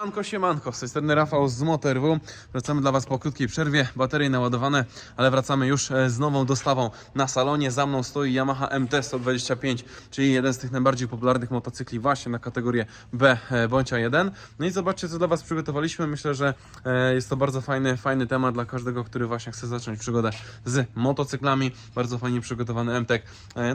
Siemanko, siemanko, z tej strony Rafał z MotorW. Wracamy dla Was po krótkiej przerwie, baterie naładowane, ale wracamy już e, z nową dostawą na salonie. Za mną stoi Yamaha MT-125, czyli jeden z tych najbardziej popularnych motocykli właśnie na kategorię B e, bądź A1. No i zobaczcie, co dla Was przygotowaliśmy. Myślę, że e, jest to bardzo fajny, fajny temat dla każdego, który właśnie chce zacząć przygodę z motocyklami. Bardzo fajnie przygotowany MTek.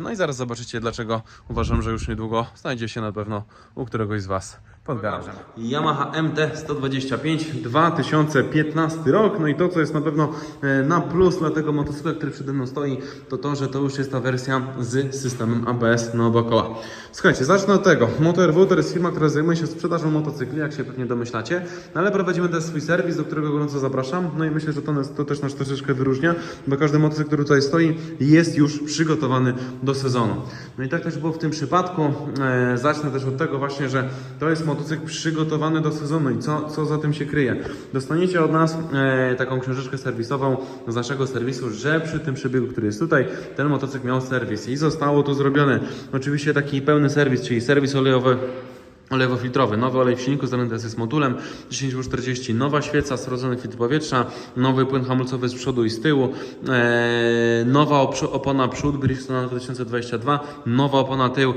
No i zaraz zobaczycie, dlaczego uważam, że już niedługo znajdzie się na pewno u któregoś z Was pod garażem. Yamaha MT-125 2015 rok. No i to, co jest na pewno e, na plus dla tego motocykla, który przede mną stoi, to to, że to już jest ta wersja z systemem ABS na oba koła. Słuchajcie, zacznę od tego. MotorW to jest firma, która zajmuje się sprzedażą motocykli, jak się pewnie domyślacie, no ale prowadzimy też swój serwis, do którego gorąco zapraszam. No i myślę, że to, nas, to też nas troszeczkę wyróżnia, bo każdy motocykl, który tutaj stoi, jest już przygotowany do sezonu. No i tak też było w tym przypadku. E, zacznę też od tego właśnie, że to jest motocykl przygotowany do sezonu i co, co za tym się kryje. Dostaniecie od nas e, taką książeczkę serwisową z naszego serwisu, że przy tym przebiegu, który jest tutaj, ten motocykl miał serwis i zostało to zrobione. Oczywiście taki pełny serwis, czyli serwis olejowy Olejowo-filtrowy, nowy olej w silniku zamieniony jest modulem 10W40, nowa świeca, srodzony filtr powietrza, nowy płyn hamulcowy z przodu i z tyłu, e, nowa opona przód Bridgestone 2022, nowa opona tył, e,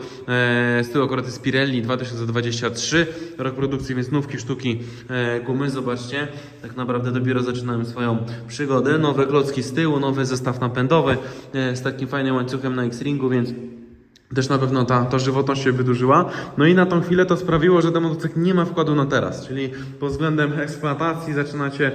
z tyłu akurat jest Pirelli 2023, rok produkcji, więc nówki sztuki e, gumy, zobaczcie, tak naprawdę dopiero zaczynałem swoją przygodę, nowe klocki z tyłu, nowy zestaw napędowy e, z takim fajnym łańcuchem na X-Ringu, więc też na pewno ta, ta żywotność się wydłużyła. No i na tą chwilę to sprawiło, że ten motocykl nie ma wkładu na teraz, czyli pod względem eksploatacji zaczynacie,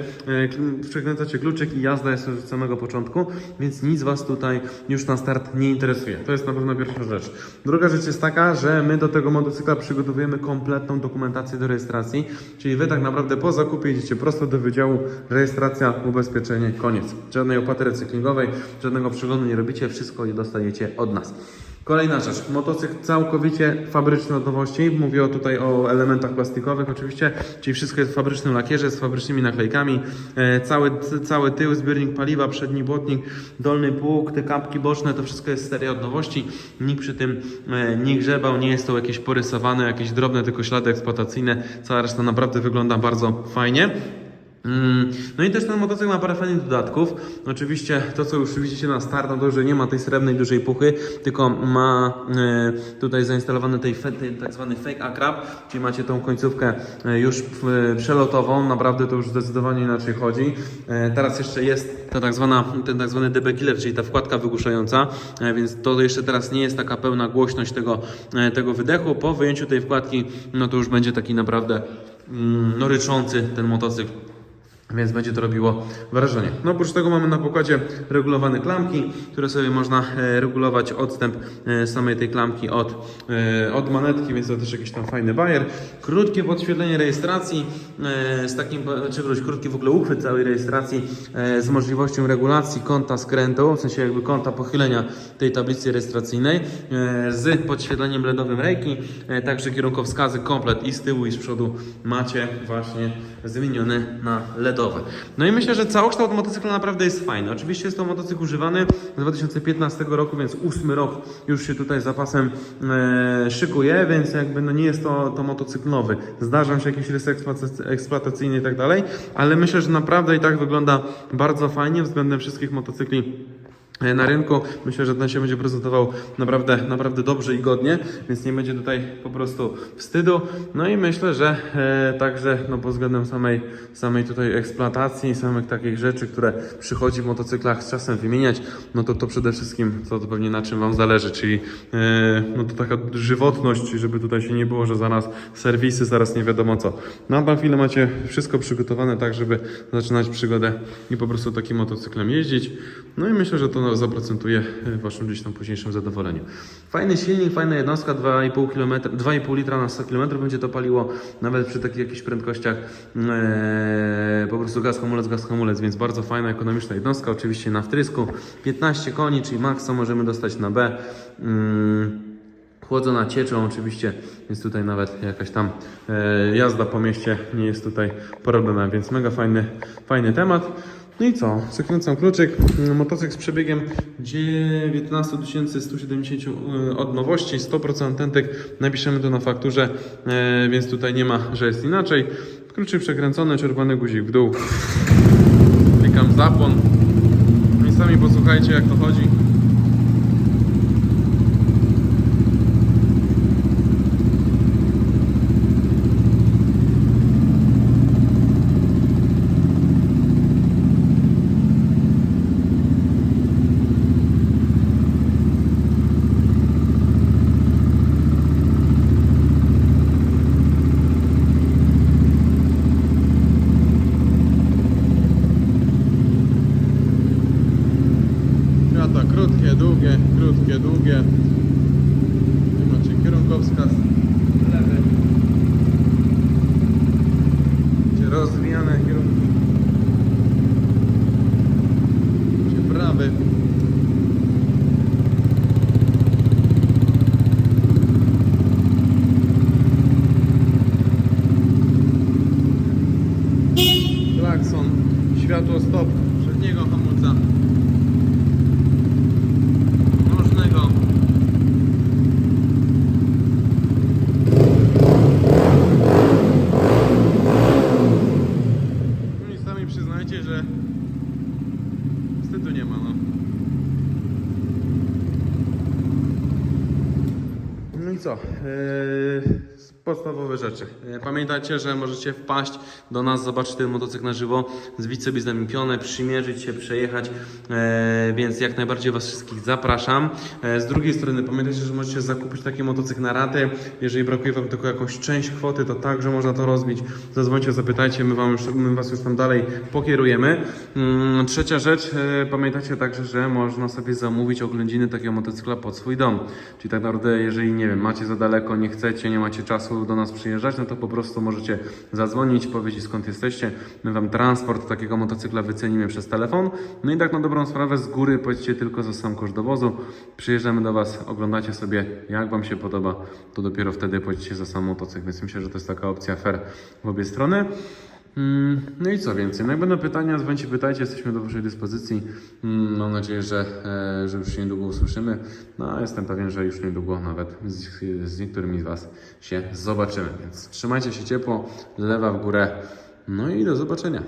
e, przekręcacie kluczyk i jazda jest już od samego początku, więc nic Was tutaj już na start nie interesuje. To jest na pewno pierwsza rzecz. Druga rzecz jest taka, że my do tego motocykla przygotowujemy kompletną dokumentację do rejestracji, czyli Wy tak naprawdę po zakupie idziecie prosto do wydziału rejestracja, ubezpieczenie, koniec. Żadnej opłaty recyklingowej, żadnego przeglądu nie robicie, wszystko je dostajecie od nas. Kolejna rzecz, motocykl całkowicie fabryczny od nowości. Mówię tutaj o elementach plastikowych oczywiście, czyli wszystko jest w fabrycznym lakierze, z fabrycznymi naklejkami. E, cały, cały tył, zbiornik paliwa, przedni błotnik, dolny pług, te kapki boczne, to wszystko jest seria od nowości. Nikt przy tym e, nie grzebał, nie jest to jakieś porysowane, jakieś drobne tylko ślady eksploatacyjne. Cała reszta naprawdę wygląda bardzo fajnie. Mm, No i też ten motocykl ma parę fajnych dodatków. Oczywiście to, co już widzicie na start, no to, że nie ma tej srebrnej dużej puchy, tylko ma e, tutaj zainstalowany tej, ten tak zwany fake akrab, czyli macie tą końcówkę e, już w, przelotową. Naprawdę to już zdecydowanie inaczej chodzi. E, teraz jeszcze jest ta tak zwana, ten tak zwany DB killer, czyli ta wkładka wygłuszająca, e, więc to jeszcze teraz nie jest taka pełna głośność tego, e, tego wydechu. Po wyjęciu tej wkładki, no to już będzie taki naprawdę mm, no, ryczący ten motocykl. Więc będzie to robiło wrażenie. No oprócz tego mamy na pokładzie regulowane klamki, które sobie można e, regulować odstęp e, samej tej klamki od, e, od manetki, więc to też jakiś tam fajny bajer. Krótkie podświetlenie rejestracji z takim, wróć, krótki w ogóle uchwyt całej rejestracji z możliwością regulacji kąta skrętu, w sensie jakby kąta pochylenia tej tablicy rejestracyjnej z podświetleniem LEDowym rejki, także kierunkowskazy komplet i z tyłu i z przodu macie właśnie zmienione na LEDowe. No i myślę, że całokształt motocykla naprawdę jest fajny. Oczywiście jest to motocykl używany z 2015 roku, więc ósmy rok już się tutaj zapasem e, szykuje, więc jakby no nie jest to, to motocykl nowy. Zdarzą się jakieś rysy eksploatac- eksploatacyjne i tak dalej, ale myślę, że naprawdę i tak wygląda bardzo fajnie względem wszystkich motocykli na rynku. Myślę, że ten się będzie prezentował naprawdę, naprawdę dobrze i godnie, więc nie będzie tutaj po prostu wstydu. No i myślę, że e, także no, pod względem samej, samej tutaj eksploatacji, samych takich rzeczy, które przychodzi w motocyklach z czasem wymieniać, no to to przede wszystkim to, to pewnie na czym Wam zależy, czyli e, no to taka żywotność, żeby tutaj się nie było, że zaraz serwisy, zaraz nie wiadomo co. Na tą chwilę macie wszystko przygotowane tak, żeby zaczynać przygodę i po prostu takim motocyklem jeździć. No i myślę, że to zaprocentuje w Waszym gdzieś tam późniejszym zadowoleniu. Fajny silnik, fajna jednostka, 2,5 km, 2,5 litra na 100 km będzie to paliło, nawet przy takich jakichś prędkościach e, po prostu gaz hamulec, gaz hamulec, więc bardzo fajna, ekonomiczna jednostka, oczywiście na wtrysku, 15 koni, czyli maks co możemy dostać na B. Mm, Chłodzona cieczą oczywiście, więc tutaj nawet jakaś tam e, jazda po mieście nie jest tutaj problemem, więc mega fajny, fajny temat. No i co? Zakręcam kluczyk. Motocykl z przebiegiem 19 170 e, od nowości, 100% tentek. Napiszemy to na fakturze, e, więc tutaj nie ma, że jest inaczej. Kluczyk przekręcony, czerwony guzik w dół. Klikam zapłon. No i sami posłuchajcie jak to chodzi. Świata krótkie, długie, krótkie, długie. Tu macie kierunkowskaz lewy. Macie rozwijane kierunki. Macie prawy. Klakson, światło stop, przedniego hamulca. Nożnego. No i sami przyznajcie, że wstydu nie ma, no. No i co? Eee, podstawowe rzeczy. Eee, Pamiętajcie, że możecie wpaść do nas, zobaczyć ten motocykl na żywo, zbić sobie z nami pionę, przymierzyć się, przejechać, eee, więc jak najbardziej Was wszystkich zapraszam. Eee, z drugiej strony pamiętajcie, że możecie zakupić taki motocykl na raty. Jeżeli brakuje Wam tylko jakąś część kwoty, to także można to rozbić. Zadzwońcie, zapytajcie, my, wam już, my Was już tam dalej pokierujemy. Mm, trzecia rzecz, pamiętajcie także, że można sobie zamówić oględziny takiego motocykla pod swój dom. Czyli tak naprawdę, jeżeli nie wiem, macie za daleko, nie chcecie, nie macie czasu do nas przyjeżdżać, no to po prostu możecie zadzwonić, powiedzieć skąd jesteście. My Wam transport takiego motocykla wycenimy przez telefon. No i tak na dobrą sprawę z góry płacicie tylko za sam koszt dowozu. Przyjeżdżamy do Was, oglądacie sobie, jak Wam się podoba, to dopiero wtedy płacicie za sam motocykl. Więc myślę, że to jest taka opcja fair w obie strony. Mm, No i co więcej, no jak będą pytania, dzwońcie, pytajcie, jesteśmy do Waszej dyspozycji. Mm, Mam nadzieję, że, e, że już się niedługo usłyszymy. No jestem pewien, że już niedługo nawet z, z niektórymi z Was się zobaczymy. Więc trzymajcie się ciepło, lewa w górę. No i do zobaczenia.